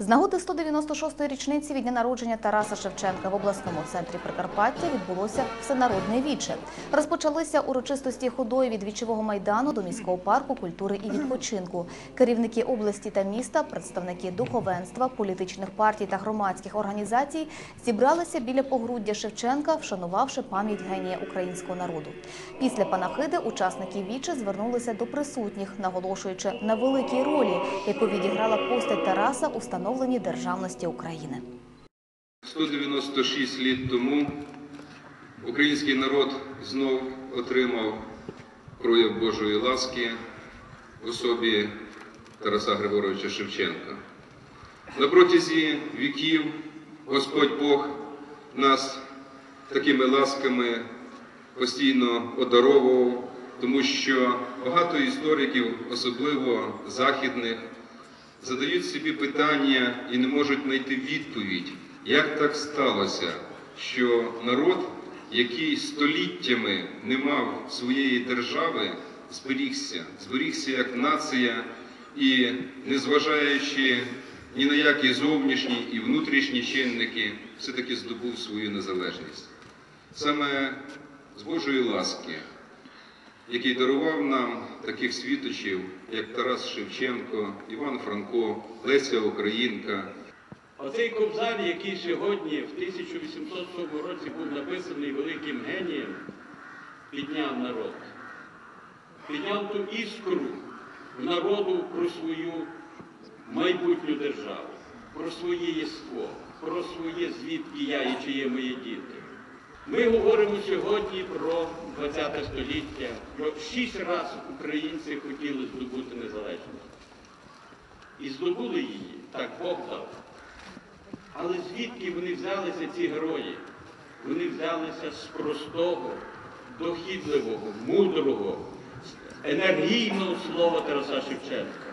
З нагоди 196-ї річниці від дня народження Тараса Шевченка в обласному центрі Прикарпаття відбулося всенародне віче. Розпочалися урочистості ходою від вічового майдану до міського парку культури і відпочинку. Керівники області та міста, представники духовенства, політичних партій та громадських організацій зібралися біля погруддя Шевченка, вшанувавши пам'ять генія українського народу. Після панахиди учасники віче звернулися до присутніх, наголошуючи на великій ролі, яку відіграла постать Тараса у становленні державності України. 196 літ тому український народ знов отримав прояв Божої ласки в особі Тараса Григоровича Шевченка. На протязі віків Господь Бог нас такими ласками постійно одаровував, тому що багато істориків, особливо західних, задають собі питання і не можуть знайти відповідь, як так сталося, що народ, який століттями не мав своєї держави, зберігся, зберігся як нація і, незважаючи ні на які зовнішні і внутрішні чинники, все-таки здобув свою незалежність. Саме з Божої ласки який дарував нам таких світочів, як Тарас Шевченко, Іван Франко, Леся Українка. Оцей кобзар, який сьогодні в 1807 році був написаний великим генієм, підняв народ. Підняв ту іскру в народу про свою майбутню державу, про своє єство, про своє звідки я і чи є мої діти. Ми говоримо сьогодні про 20 століття, про шість разів українці хотіли здобути незалежність. І здобули її, так Бог дав. Але звідки вони взялися, ці герої? Вони взялися з простого, дохідливого, мудрого, енергійного слова Тараса Шевченка.